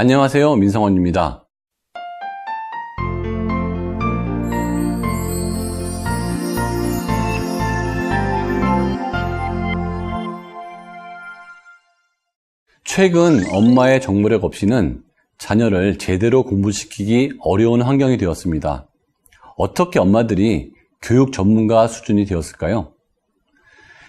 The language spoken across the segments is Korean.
안녕하세요. 민성원입니다. 최근 엄마의 정보력 없이는 자녀를 제대로 공부시키기 어려운 환경이 되었습니다. 어떻게 엄마들이 교육 전문가 수준이 되었을까요?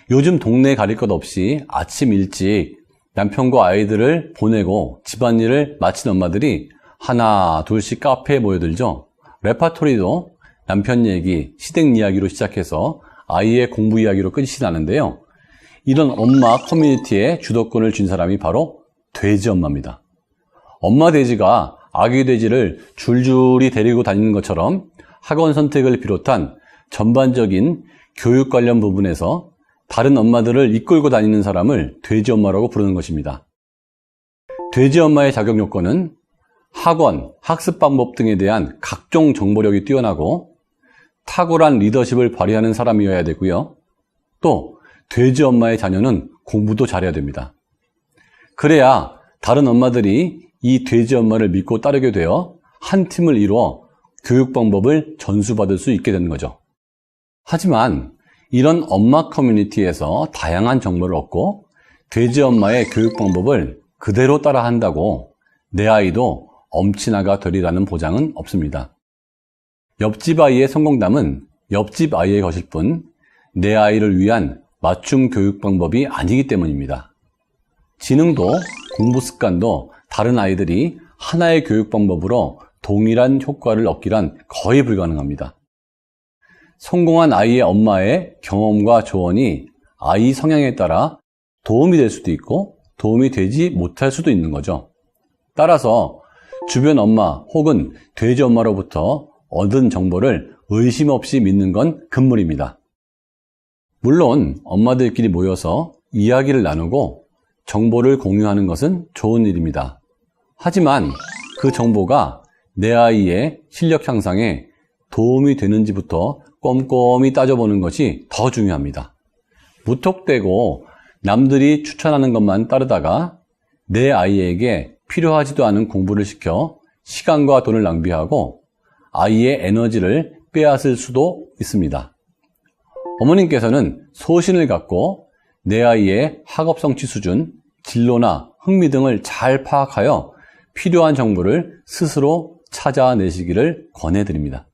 요즘 동네 가릴 것 없이 아침 일찍 남편과 아이들을 보내고 집안일을 마친 엄마들이 하나 둘씩 카페에 모여들죠. 레파토리도 남편 얘기, 시댁 이야기로 시작해서 아이의 공부 이야기로 끝이 나는데요. 이런 엄마 커뮤니티의 주도권을 쥔 사람이 바로 돼지 엄마입니다. 엄마 돼지가 아기 돼지를 줄줄이 데리고 다니는 것처럼 학원 선택을 비롯한 전반적인 교육 관련 부분에서 다른 엄마들을 이끌고 다니는 사람을 돼지 엄마라고 부르는 것입니다. 돼지 엄마의 자격 요건은 학원, 학습 방법 등에 대한 각종 정보력이 뛰어나고 탁월한 리더십을 발휘하는 사람이어야 되고요. 또 돼지 엄마의 자녀는 공부도 잘해야 됩니다. 그래야 다른 엄마들이 이 돼지 엄마를 믿고 따르게 되어 한 팀을 이루어 교육 방법을 전수받을 수 있게 되는 거죠. 하지만 이런 엄마 커뮤니티에서 다양한 정보를 얻고 돼지 엄마의 교육 방법을 그대로 따라 한다고 내 아이도 엄친아가 되리라는 보장은 없습니다. 옆집 아이의 성공담은 옆집 아이의 것일 뿐 내 아이를 위한 맞춤 교육 방법이 아니기 때문입니다. 지능도 공부 습관도 다른 아이들이 하나의 교육 방법으로 동일한 효과를 얻기란 거의 불가능합니다. 성공한 아이의 엄마의 경험과 조언이 아이 성향에 따라 도움이 될 수도 있고 도움이 되지 못할 수도 있는 거죠. 따라서 주변 엄마 혹은 돼지 엄마로부터 얻은 정보를 의심 없이 믿는 건 금물입니다. 물론 엄마들끼리 모여서 이야기를 나누고 정보를 공유하는 것은 좋은 일입니다. 하지만 그 정보가 내 아이의 실력 향상에 도움이 되는지부터 꼼꼼히 따져보는 것이 더 중요합니다. 무턱대고 남들이 추천하는 것만 따르다가 내 아이에게 필요하지도 않은 공부를 시켜 시간과 돈을 낭비하고 아이의 에너지를 빼앗을 수도 있습니다. 어머님께서는 소신을 갖고 내 아이의 학업 성취 수준, 진로나 흥미 등을 잘 파악하여 필요한 정보를 스스로 찾아내시기를 권해드립니다.